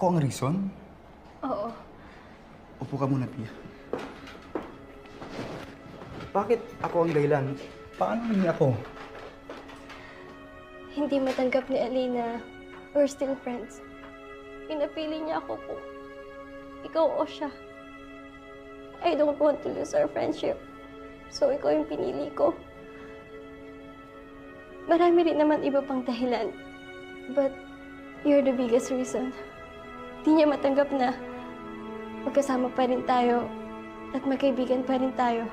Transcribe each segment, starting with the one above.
Ako ang reason? Oo. Upo ka muna, Pia. Bakit ako ang dahilan? Paano naging ako? Hindi matanggap ni Alina. We're still friends. Pinapili niya ako kung ikaw o siya. I don't want to lose our friendship. So, ikaw yung pinili ko. Marami rin naman iba pang dahilan. But, you're the biggest reason. Di niya matanggap na magkasama pa rin tayo at magkaibigan pa rin tayo.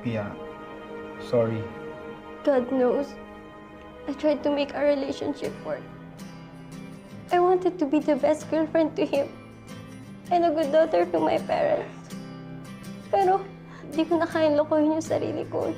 Pia, sorry. God knows, I tried to make our relationship work. Wanted to be the best girlfriend to him and a good daughter to my parents. Pero, di ko na kayang lokohin yung sarili ko.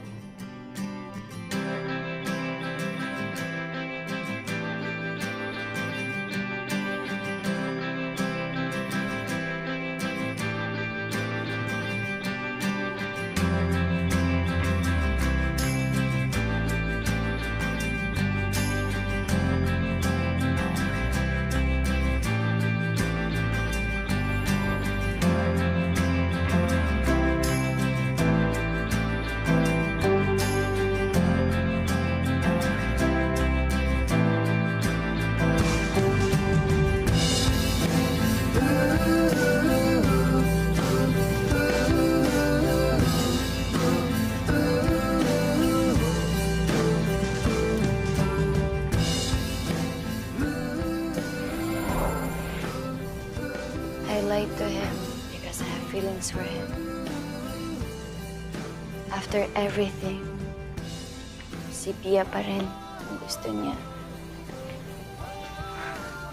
After everything, si Pia pa rin ang gusto niya.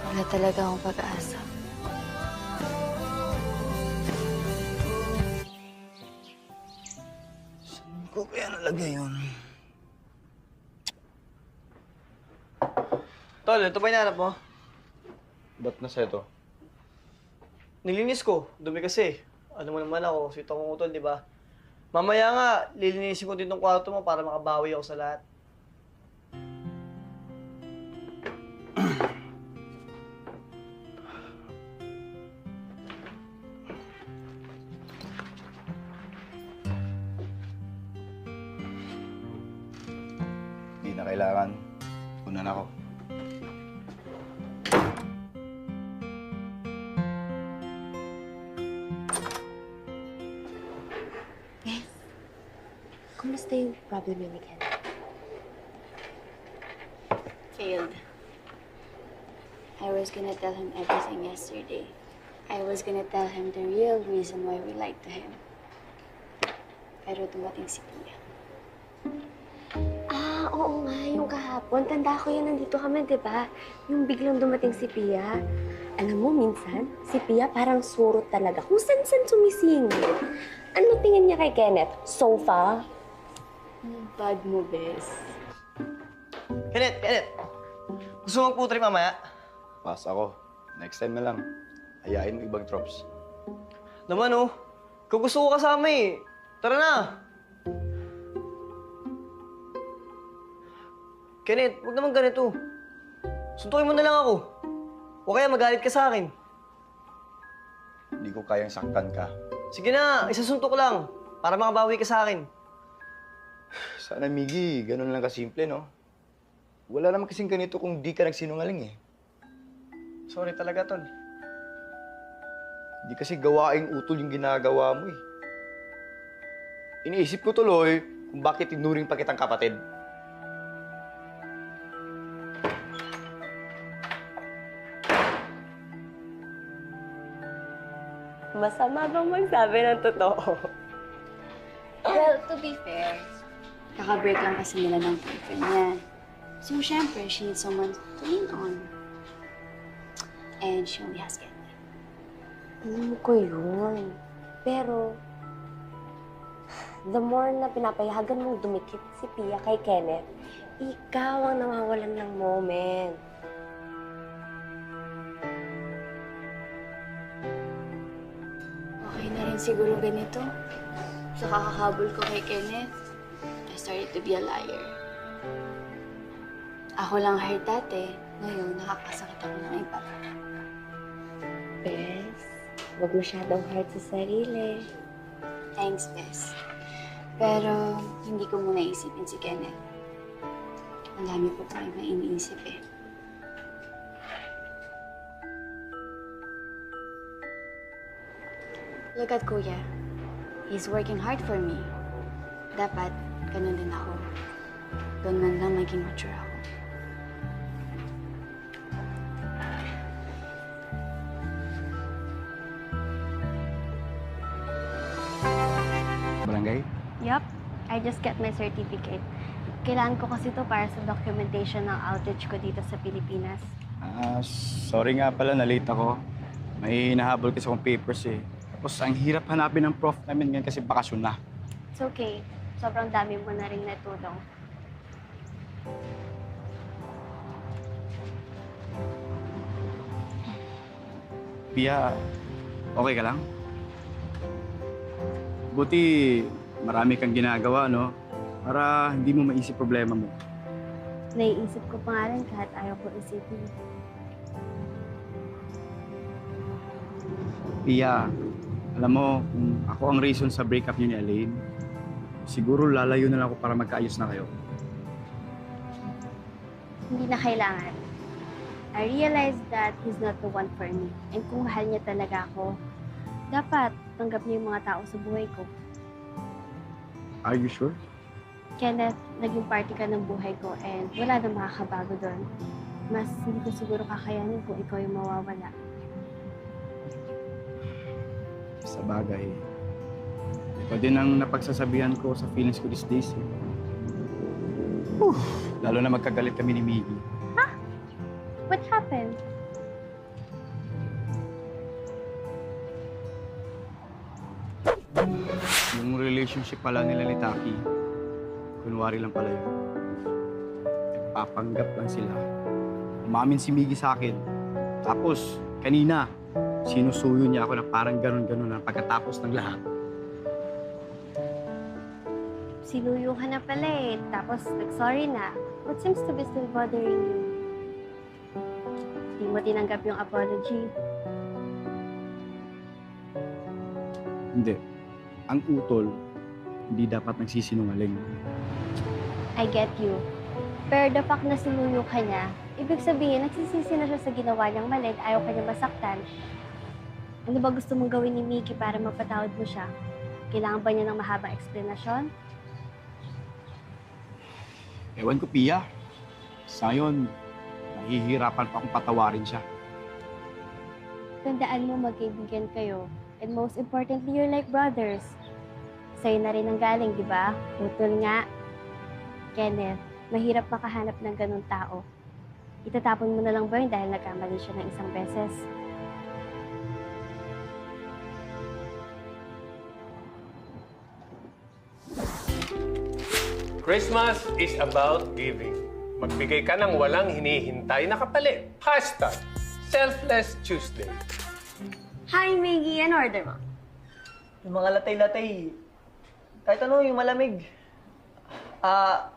Wala talaga akong pag-asa. Saan ko kaya nalagay yun? Tol, ito ba hinahanap mo? Ba't nasa ito? Nilinis ko. Dumi kasi. Ano mo naman ako, sweet akong utol, di ba? Mamaya nga, lilinisin ko din tong kwarto mo para makabawi ako sa lahat. Ken? Failed. I was gonna tell him everything yesterday. I was gonna tell him the real reason why we lied to him. Pero dumating si Pia. Ah, oo nga, yung kahapon. Tanda ko yun, nandito kami, di ba? Yung biglang dumating si Pia. Alam mo, minsan, si Pia parang surot talaga. Kung saan-saan sumisingit. Ano tingin niya kay Kenneth? Sofa? Bad mo, bes. Kenneth, Kenneth! Gusto mo magputrip mamaya? Pass ako. Next time na lang. Hayain mo ibang drops. Naman oh, kung gusto ko kasama eh. Tara na! Kenneth, huwag naman ganito. Suntukin mo na lang ako. O kaya magalit ka sa akin. Hindi ko kayang saktan ka. Sige na, isasuntok lang. Para makabawi ka sa akin. Sana, Miggy, ganun lang kasimple, no? Wala naman kasing ganito kung di ka nagsinungaling, eh. Sorry talaga, Tol. Hindi kasi gawaing utol yung ginagawa mo, eh. Iniisip ko tuloy kung bakit tinuring pa kitang kapatid. Masama bang magsabi ng totoo? Well, to be fair, Kaka-break lang kasi nila ng boyfriend niya. So, syempre, she needs someone to lean on. And she only has Kenny. Alam ko yun. Pero, the more na pinapayagan mong dumikit si Pia kay Kenneth, ikaw ang nawawalan ng moment. Okay na rin siguro ganito. Sa kakahabol ko kay Kenneth. Started to be a liar. Ako lang hurt dati. Ngayon, nakakasakit ako ng iba. Bes, huwag masyadong hard sa sarili. Thanks, Bess. Pero hindi ko muna isipin si Kenneth. Ang dami po pa iba iniisip eh. Look at Kuya. He's working hard for me. Dapat, ganun din ako. Doon man lang maging mature ako. Barangay? Yup, I just got my certificate. Kailangan ko kasi to para sa documentation ng outage ko dito sa Pilipinas. Ah, sorry nga pala, na-late ako. May hinahabol kasi akong papers eh. Tapos ang hirap hanapin ng prof namin ngayon kasi bakasyon na. It's okay. Sobrang dami mo na rin natulong. Pia, okay ka lang? Buti marami kang ginagawa, no? Para hindi mo maisip problema mo. Naiisip ko pa nga rin kahit ayaw ko isipin. Pia, alam mo, kung ako ang reason sa breakup niyo ni Elaine, siguro lalayo na lang ako para magkaayos na kayo. Hindi na kailangan. I realized that he's not the one for me. And kung mahal niya talaga ako, dapat tanggap niya yung mga tao sa buhay ko. Are you sure? Kenneth, naging party ka ng buhay ko and wala na makakabago doon. Mas hindi ko siguro kakayanin kung ikaw yung mawawala. Sa bagay. Ikaw din ang napagsasabihan ko sa feelings ko these days. Eh. Whew, lalo na magkagalit kami ni Miggy. What happened? Yung relationship pala nila ni Taki, kunwari lang pala yun. Nagpapanggap lang sila. Umamin si Miggy sa akin. Tapos, kanina, sinusuyo niya ako na parang ganun-ganun na pagkatapos ng lahat. Sinuyo ka na pala eh. Tapos nag-sorry na. What seems to be still bothering you? Di mo tinanggap yung apology. Hindi. Ang utol, hindi dapat nagsisinungaling. I get you. Pero the fact na sinuyo ka niya, ibig sabihin, nagsisisi na siya sa ginawa niyang mali at ayaw ka niya masaktan. Ano ba gusto mong gawin ni Mickey para mapatawad mo siya? Kailangan ba niya ng mahabang eksplanasyon? Ewan ko, Pia. Sa ngayon, nahihirapan pa akong patawarin siya. Tandaan mo magkaibigan kayo. And most importantly, you're like brothers. Sa'yo na rin ang galing, di ba? Utol nga. Kenneth, mahirap makahanap ng ganun tao. Itatapon mo na lang ba yun dahil nagkamali siya ng isang beses? Christmas is about giving. Magbigay ka ng walang hinihintay na kapalit. Hashtag Selfless Tuesday. Hi, Miggy. Ano order mo? Yung mga latay-latay, kahit ano, yung malamig. Ah,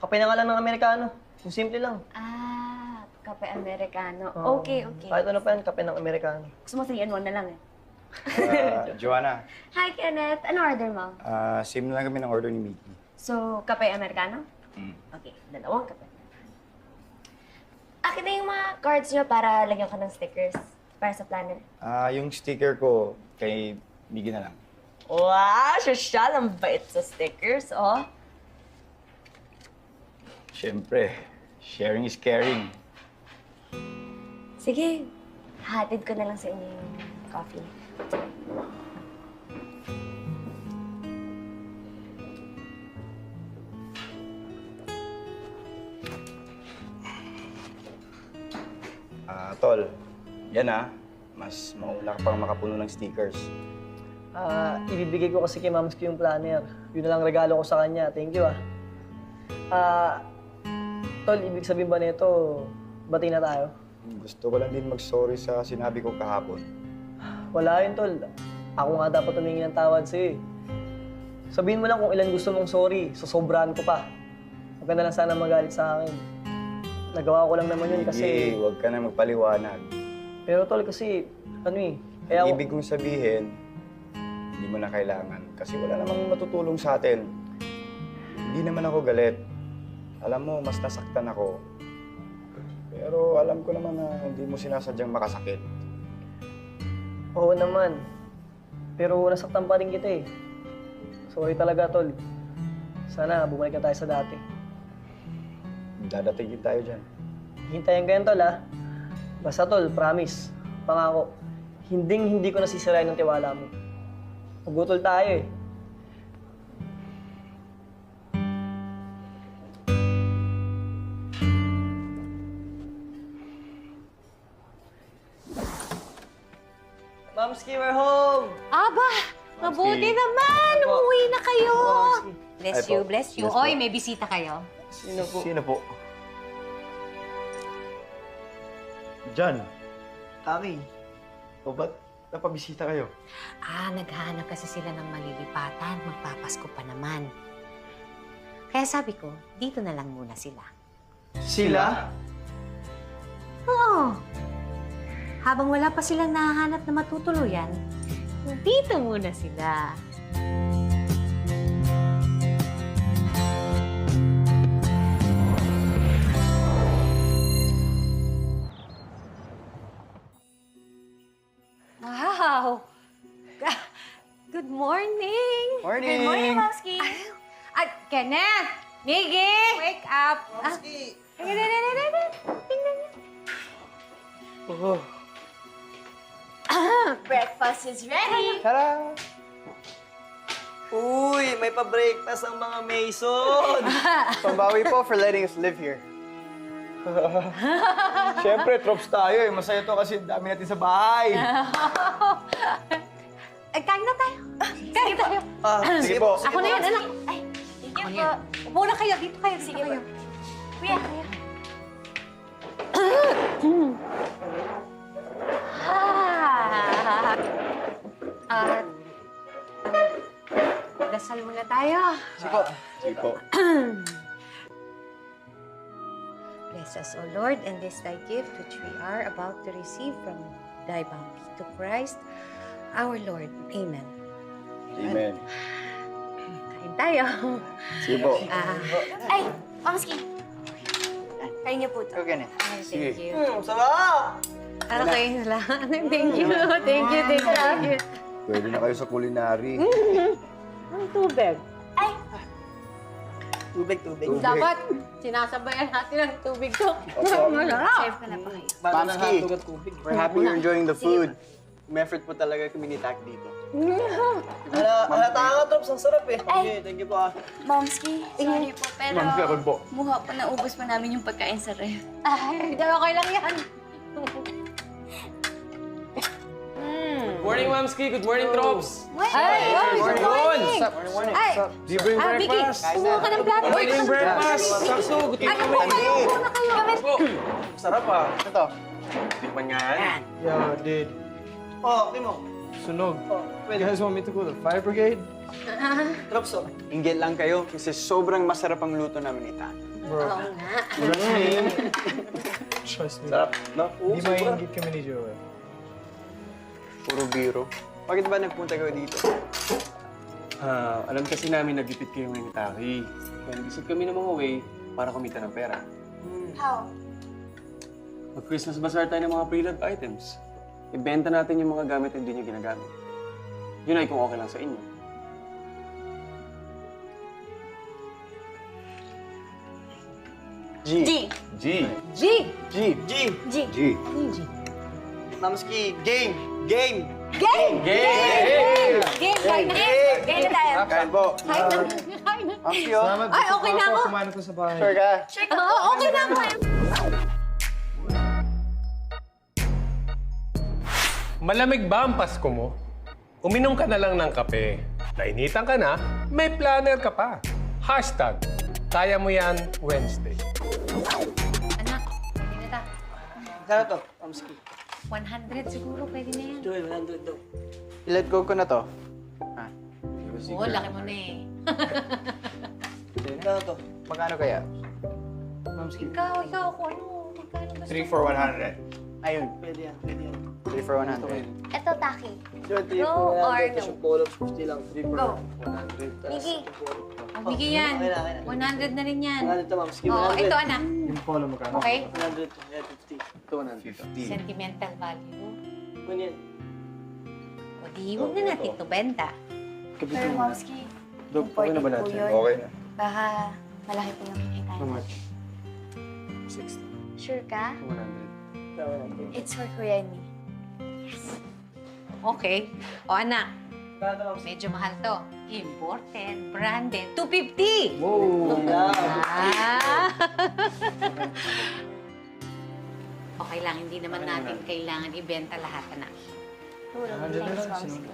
kape na nga lang ng Amerikano. Yung simple lang. Ah, kape Americano. Oo. Okay, okay. Kahit ano pa yan, kape ng Amerikano. Gusto mo 3 and 1 na lang eh. Ah, Joanna, Hi, Kenneth. Ano order mo? ah, same na lang kami ng order ni Mickey. So, kape Americano? Mm. Okay, dalawang kape. Akin na yung mga cards nyo para lagyan ka ng stickers para sa planner. Ah, yung sticker ko kay Miggy na lang. Wow! Sosyal! Ang bait sa stickers, oh. Siyempre, sharing is caring. Sige, hatid ko na lang sa inyo yung coffee. Yan ah. Mas maula ka pang makapuno ng stickers. Ah, ibibigay ko kasi kay Mams ko yung planner. Yun na lang regalo ko sa kanya. Thank you ah. Ah, Tol, ibig sabihin ba nito, bati na tayo? Gusto ko lang din mag-sorry sa sinabi ko kahapon. Wala yun, Tol. Ako nga dapat humingi ng tawad sa'yo eh. Sabihin mo lang kung ilan gusto mong sorry, sosobrahan ko pa. Huwag ka na lang sana magalit sa akin. Nagawa ko lang naman yun kasi... Sige, huwag ka na magpaliwanag. Pero tol, kasi ano eh, kaya ako... Ibig kong sabihin, hindi mo na kailangan. Kasi wala namang matutulong sa atin. Hindi naman ako galit. Alam mo, mas nasaktan ako. Pero alam ko naman na hindi mo sinasadyang makasakit. Oo naman. Pero nasaktan pa rin kita eh. Sorry talaga, tol. Sana bumalik na tayo sa dati. Dadating din tayo dyan. Hintayin ko yan, tol, ha? Basta, tol, promise. Pangako. Hinding hindi ko nasisirain ng tiwala mo. Magutol tayo eh. Mamski, we're home! Aba, mabuti naman. Apo. Umuwi na kayo. Mamski. Bless Ay you, po. bless you. Yes po. Oy, may bisita kayo. Sino po? Sino po? Jan. Taki. O ba't napabisita kayo? Ah, naghahanap kasi sila ng malilipatan. Magpapasko pa naman. Kaya sabi ko, dito na lang muna sila. Sila? Oo. Habang wala pa silang nahahanap na matutuluyan, dito muna sila. Good morning! Morning! Good morning, Momski! At Kenneth! Miggy! Wake up! Momski! Tingnan niyo. Oh. Breakfast is ready! Tara! Uy, may pa-breakfast ang mga Mason! Pambawi po for letting us live here. Siyempre, tropes tayo eh. Masaya to kasi dami natin sa bahay. Ay, kain na tayo. Kain tayo. Ah, Sige po. Ako na yan, anak. Ay, Ako na po. yan. Upo na kayo. Dito kayo. Dito Sige po. kayo. Kuya, Ah. At, dasal muna tayo. Sige po. Sige po. Bless us, O Lord, and this thy gift which we are about to receive from thy bounty to Christ, our Lord. Amen. Amen. Kain tayo. Sige po. Ah, Ay, Mamski. Kain niyo po ito. Okay na. ay, Sige. thank you. Hmm, sarap! Para kayo lang. thank you. Thank you, thank you. Thank you. Pwede na kayo sa culinary. Ang tubig. Tubig, tubig. Tubig. Dapat sinasabayan natin ang tubig to. Opo. Masarap. Serve ka na po kayo. Bago ng Mamski. hotdog at tubig. We're happy you're enjoying the food. May effort po talaga kami ni Tak dito. Hala, halata nga, Trops. Ang sarap eh. Ay. Okay, thank you po ah. Momski, sorry po, pero Mamsi ako po. muha po naubos pa namin yung pagkain sa ref. Ay, okay lang yan. Morning, Mamski. Good morning, Trops. Ay, oh, good morning. Ay, Do you bring ah, Vicky, kumuha ka ng plato. Ay, bring breakfast. Sakso, gutom Ay, upo kami. kayo, upo na kayo. Po. Sarap ah. Ito. Tikman nga yan. Yo, dude. Oh, Timo. Sunog. Oh, You pwede. guys want me to call the fire brigade? Trops, oh. Inggit lang kayo kasi sobrang masarap ang luto namin ni Tak. Oo nga. Trust me. Sarap, no? Hindi mainggit kami ni Joel. Puro biro. Bakit ba nagpunta kayo dito? Ah, alam kasi namin nagipit kayo ngayon ni Taki. Kaya nag-isip kami ng mga way para kumita ng pera. How? Mag-Christmas bazaar tayo ng mga pre-loved items. Ibenta natin yung mga gamit na hindi nyo ginagamit. Yun ay kung okay lang sa inyo. G. G. G. G. G. G. G. G. Ano G? Mamski, game! Game! Game! Game! Game, kain na. Kain na tayo. Kain po. Kain na. Kain na. Oh. Ay, okay na ako. Kumain ko sa bahay. Sure ka? Oo, okay na ako. Malamig ba ang Pasko mo? Uminom ka na lang ng kape. Nainitan ka na, may planner ka pa. Hashtag, kaya mo yan Wednesday. Anak, pwede na ta. Kano to, Mamski? 100 siguro, pwede na yan. Joel, 100 daw. I-let go ko na to. Oo, laki mo na eh. Ano to? Magkano kaya? Ikaw, ikaw, kung ano. Magkano gusto 3 for 100. Ayun. Pwede yan, pwede yan. 3 for 100. Eto, Taki. Three Go for or 100, no? tapos yung polo, 50 lang. 3 for Go. 100. tapos Miggy. bigyan yan. Okay na, okay na. 100 na rin yan. 100 to, ma'am. Sige, Oo, 100. ito anak. Yung polo mo kano? Okay? 100 to. Yeah, 50. Ito, 150. Sentimental value. Ano yan? O di, huwag na natin ito benta. Pero Momski, Dog, okay na ba important po natin? yun. Okay na. Baka malaki po yung kikita How much? 60. Sure ka? 100. It's for Kuya ni. Okay. O anak, medyo mahal to. Imported, branded, 250! Wow! Ah! okay lang, hindi naman natin kailangan ibenta lahat, anak. Thanks, Momski.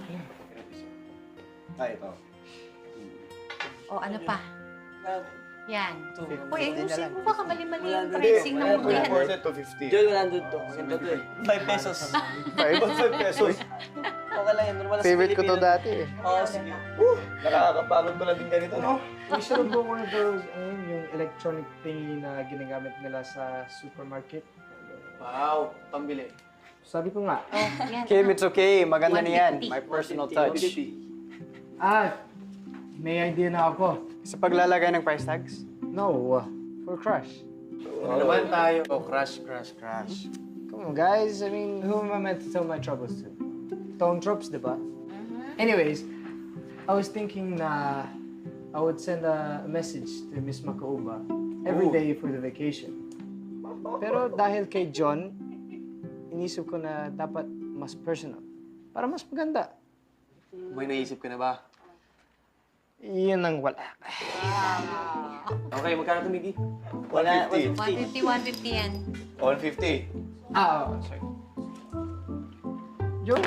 Ah, ito. O ano pa? Yan. Uy, 250 ayusin mo ba kamali-mali yung 100. pricing ng mga yan? Imported to 50. Joel, 100 to. Sinto to eh. 5 pesos. 5 pesos. Okay lang yan. Normal sa Favorite ko to dati eh. Oo, sige. Nakakapagod pala din ganito, no? Po ko na those, ayun, yung electronic thingy na ginagamit nila sa supermarket. Wow, pambili. Sabi ko nga, Oh, yan. Kim, it's okay. Maganda na yan. 150. My personal 150, touch. 150. ah, may idea na ako. Sa paglalagay ng price tags? No, uh, for crush. Ano naman tayo? Oh, crash, crash, crash. Come on, guys. I mean, who am I meant to tell my troubles to? Tone tropes, di ba? Anyways, I was thinking na I would send a message to Miss Makauba every day for the vacation. Pero dahil kay John, inisip ko na dapat mas personal. Para mas maganda. May naisip ka na ba? Iyan ang wala. Okay, magkano tumigi? Wala, 150. 150, 150 yan. 150. Ah, oh, sorry. Joe,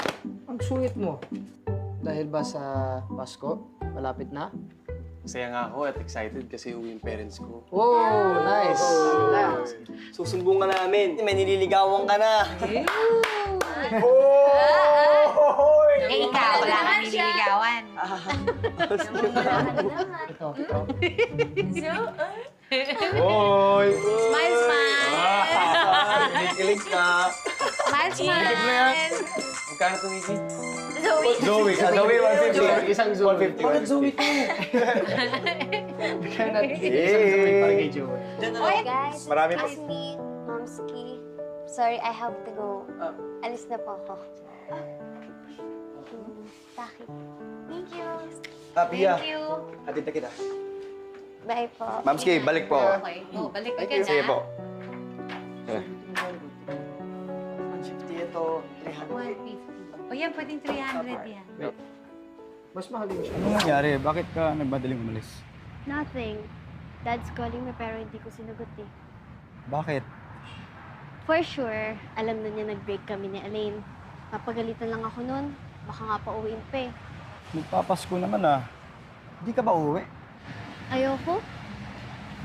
ang sungit mo. Dahil ba sa Pasko? Malapit na? Masaya nga ako at excited kasi uwi yung parents ko. Oh, nice. Susumbong ka namin. May nililigawan ka na. Eh, ikaw, wala kang nililigawan. Ito, ito. Hoy! Smile, smile! Kinikilig ka. Smile, smile! Magkano tumigi? Zoe, sa Zoe 150. Isang Zoe. 150. Bakit Zoe ka? Kaya natin isang Zoe para kay Joe. Hi, guys. Marami pa. Me, Momski. Sorry, I have to go. Ah. Alis na po ako. Taki. Thank you. Ah, Pia. Thank you. Atid na kita. Bye po. Mamski, balik po. Okay. Oh, balik ka Sige na. po. 150 ito. 300. 150. O yan, pwedeng 300 yan. Mas mahal din siya. Ano nangyari? Bakit ka nagmadaling umalis? Nothing. Dad's calling me pero hindi ko sinagot eh. Bakit? For sure, alam na niya nag-break kami ni Elaine. Papagalitan lang ako nun. Baka nga pa uwiin pa eh. Magpapasko naman ah. Hindi ka ba uuwi? Ayoko.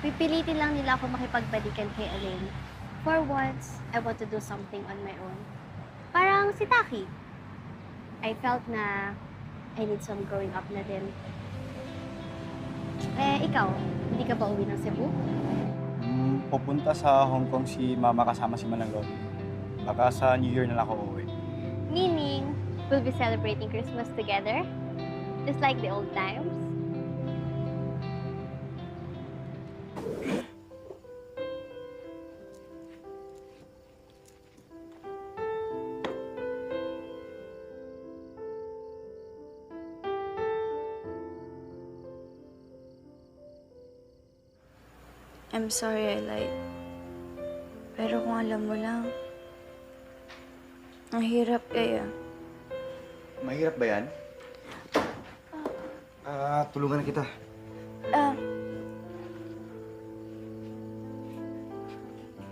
Pipilitin lang nila ako makipagbalikan kay Elaine. For once, I want to do something on my own. Parang si Taki. I felt na I need some growing up na din. Eh, ikaw, hindi ka ba uwi ng Cebu? Hmm, pupunta sa Hong Kong si mama kasama si Manang Lolo. Baka sa New Year na lang ako uuwi. Meaning, we'll be celebrating Christmas together? Just like the old times? I'm sorry I lied. Pero kung alam mo lang, ang hirap kaya. Mahirap ba yan? Ah, tulungan na kita. Ah.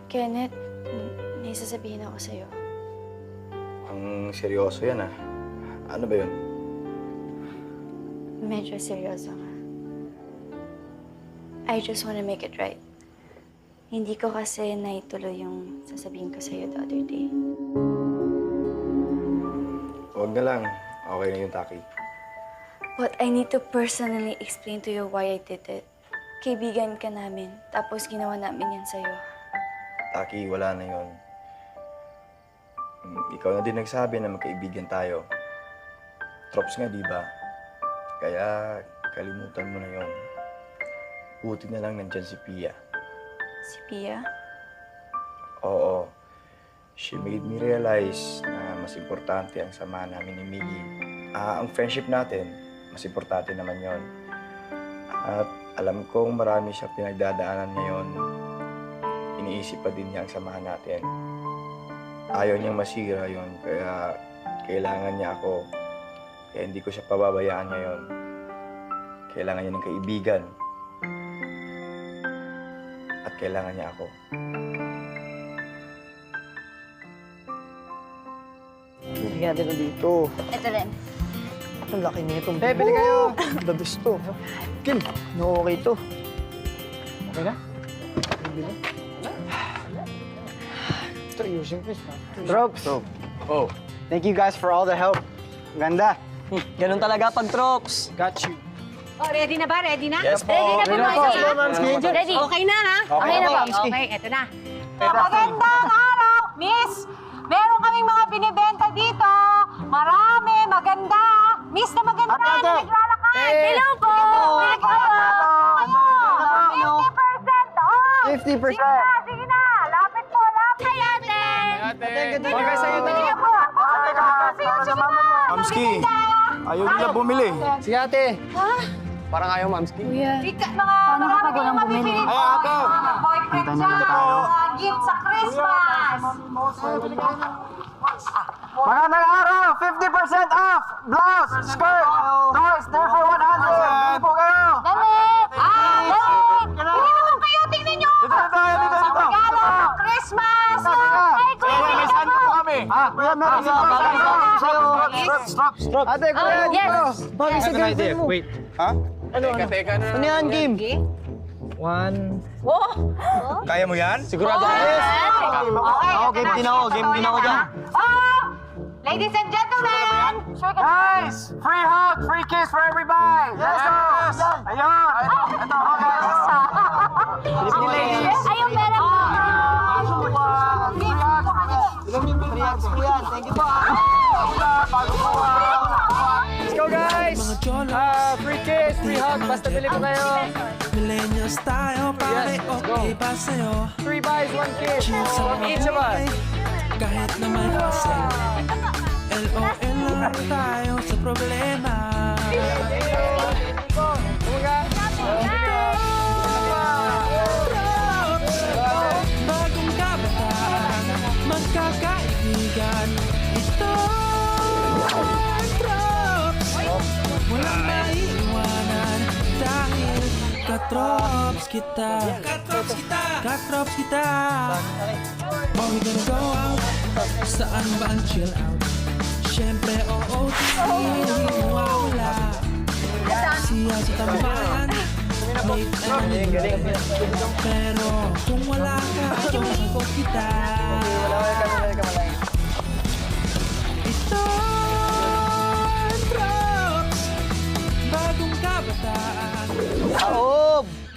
Kenneth, may sasabihin ako sa'yo. Ang seryoso yan ah. Ano ba yun? Medyo seryoso nga. I just wanna make it right. Hindi ko kasi naituloy yung sasabihin ko sa'yo the other day. Huwag na lang. Okay na yun, Taki. But I need to personally explain to you why I did it. Kaibigan ka namin, tapos ginawa namin yan sa'yo. Taki, wala na yun. Mm, Ikaw na din nagsabi na magkaibigan tayo. Trops nga, di ba? Kaya kalimutan mo na yun. Buti na lang nandyan si Pia. Si Pia? Oo. She made me realize na mas importante ang samahan namin ni Miggy. Ah, ang friendship natin, mas importante naman yon. At alam kong marami siya pinagdadaanan ngayon. Iniisip pa din niya ang samahan natin. Ayaw niyang masira yon, kaya kailangan niya ako. Kaya hindi ko siya pababayaan ngayon. Kailangan niya ng kaibigan. At kailangan niya ako. Hindi nga din dito. Ito rin. Ang laki nito. Eh, bili kayo. The best to. Kin, no okay to. Okay na? Bili. Ito, ayusin ko na. Drops! Oh. Thank you guys for all the help. Ganda. Ganun talaga pag Trops. Got you. Oh, ready na ba? Ready na? Yes po. Ready na ba, Ski. Ready? Okay na, ha? Okay na po. Okay, eto na. Magandang araw, Miss! Meron kaming mga binibenta dito. Marami, maganda. Miss na maganda Ate, na ate. naglalakad. Eh. Hello po! Hello! 50% off! 50%. Sige na, sige na. Lapit po, lapit. Hi, ate! Ate, bagay sa'yo to. Sige po. Sige, sige na. Amski, ayaw nila bumili. Sige ate. Parang ayaw, Mamski. Kuya, Ika, mga marami kayong mabibili Ay, po. ate. Mga boyfriend Punta na dyan, lang tayo. mga gift sa Christmas. Magandang araw! 50% off! Blouse! Skirt! Toys! There for 100! Bili po kayo! Dalit! Ah, dalit! Hindi naman kayo, tingnan nyo! Dito, dito, dito, dito! Regalo! Christmas! Ay, kuya, May saan po kami? Ah, kuya, meron sa Stop, stop! Ate, kuya. Yes! Bakit sa girlfriend mo? Wait. Ha? Teka, teka na. Ano yan, Kim? One. Kaya mo yan? Sigurado Okay, Ako, game din ako. Game din ako dyan. Oh! Ladies and gentlemen! Sure ka Guys! Free hug! Free kiss for everybody! Let's go! Ayun! Ito, guys! Yes, ayun, meron po. Thank you po. Ah, free kiss, free hug. Basta bili ko kayo. Millennials tayo, pare, Yes, okay ba sa'yo? Three buys, one kiss. From each of us. Kahit na may pasel LOL lang tayo sa problema katrops kita. Katrops kita. Katrops kita. Oh, we gonna go out. Saan ba ang chill out? Siyempre, oo, hindi mawawala Siya sa tambayan Late and Pero kung wala ka, ayun ko kita. Ito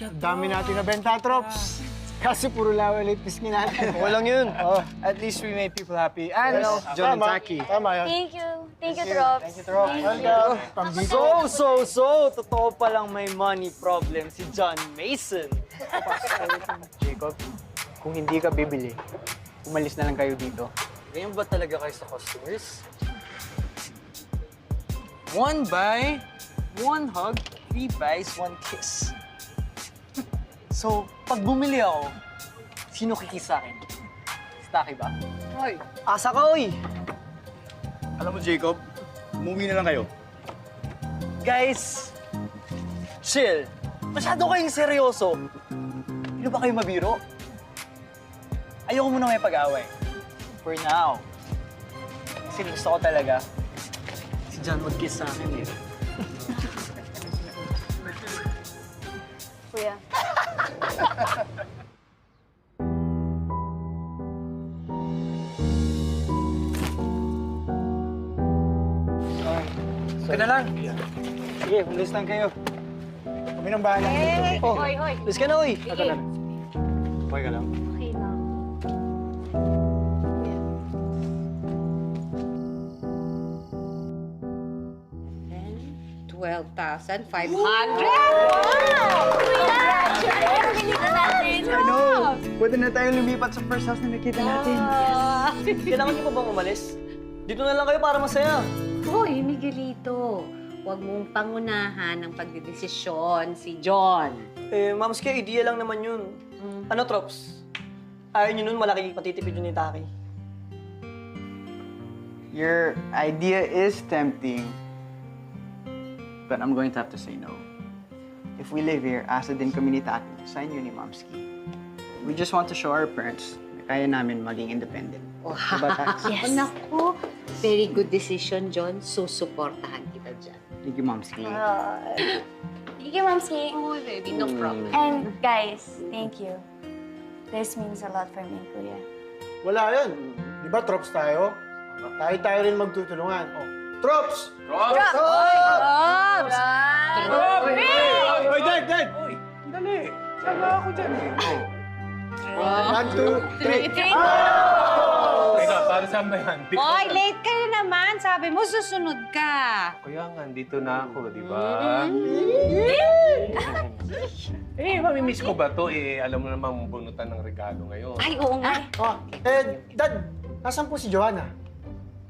Kaob! Dami natin na benta, Trops. Kasi puro laway late pisngi natin. Walang yun. Oh, at least we made people happy. And John and Taki. Tama yun. thank you. Thank you, Drops. Thank you, Welcome. So, so, so, totoo palang may money problem si John Mason. Jacob, kung hindi ka bibili, umalis na lang kayo dito. Ganyan ba talaga kayo sa customers? One buy, one hug, three buys, one kiss. So, pag bumili ako, sino kikis sa akin? Si Taki ba? Hoy, asa ka, oy! Alam mo, Jacob, umuwi na lang kayo. Guys, chill. Masyado kayong seryoso. Ano ba kayo mabiro? Ayoko muna may pag-away. For now. Kasi gusto ko talaga si John mag-kiss sa akin eh. Na lang. Sige, umalis lang kayo. Kami nang bahala. Oh, Hoy, hoy. alis ka na, uy. Sige. Okay ka lang? Okay lang. 12,500. Ano? Pwede na tayong lumipat sa first house na nakita natin. Kailangan niyo pa bang umalis? Dito na lang kayo para masaya. Hoy, Miguelito, huwag mong pangunahan ng pagdidesisyon si John. Eh, ma'am, kaya idea lang naman yun. Ano, Trops? Ayaw niyo nun, malaki patitipid yun ni Taki. Your idea is tempting. But I'm going to have to say no. If we live here, asa din kami ni Tati, sa inyo ni Momski. We just want to show our parents na kaya namin maging independent. Diba, Tati? Yes. Naku, very good decision, John. Susuportahan kita dyan. Thank you, Momski. Thank you, Momsi. Oh, baby, no problem. And guys, thank you. This means a lot for me, Kuya. Wala yan. Di ba, Trops tayo? Tayo-tayo rin magtutulungan. Oh, Trops! Rob! Oy, Dad, Dad! Dali. Sama ako dyan eh. Oh. One, two, three. Teka, para saan ba yan? Di ko- Hoy, late ka na naman. Sabi mo, susunod ka. Kaya nga, dito na ako, di ba? eh, mamimiss ko ba to? Eh, alam mo namang bunutan ng regalo ngayon. Ay, oo nga. Oh, eh, Dad, nasan po si Joanna?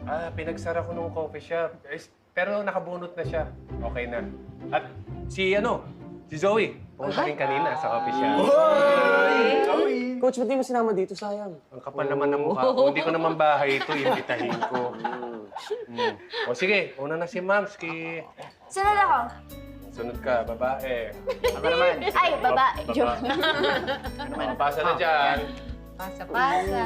Ah, pinagsara ko nung coffee shop. Eh, pero nakabunot na siya. Okay na. At si ano, si Zoe. Pumunta rin kanina sa coffee shop. Coach, ba't di mo sinama dito? Sayang. Ang kapal naman ng mukha ko. Hindi ko naman bahay ito. Imbitahin ko. Mm. O sige, una na si Mamski. Sunod ako. Sunod ka, babae. Ako naman. Ay, baba. Baba. Ano, pasa na dyan. Pasa-pasa.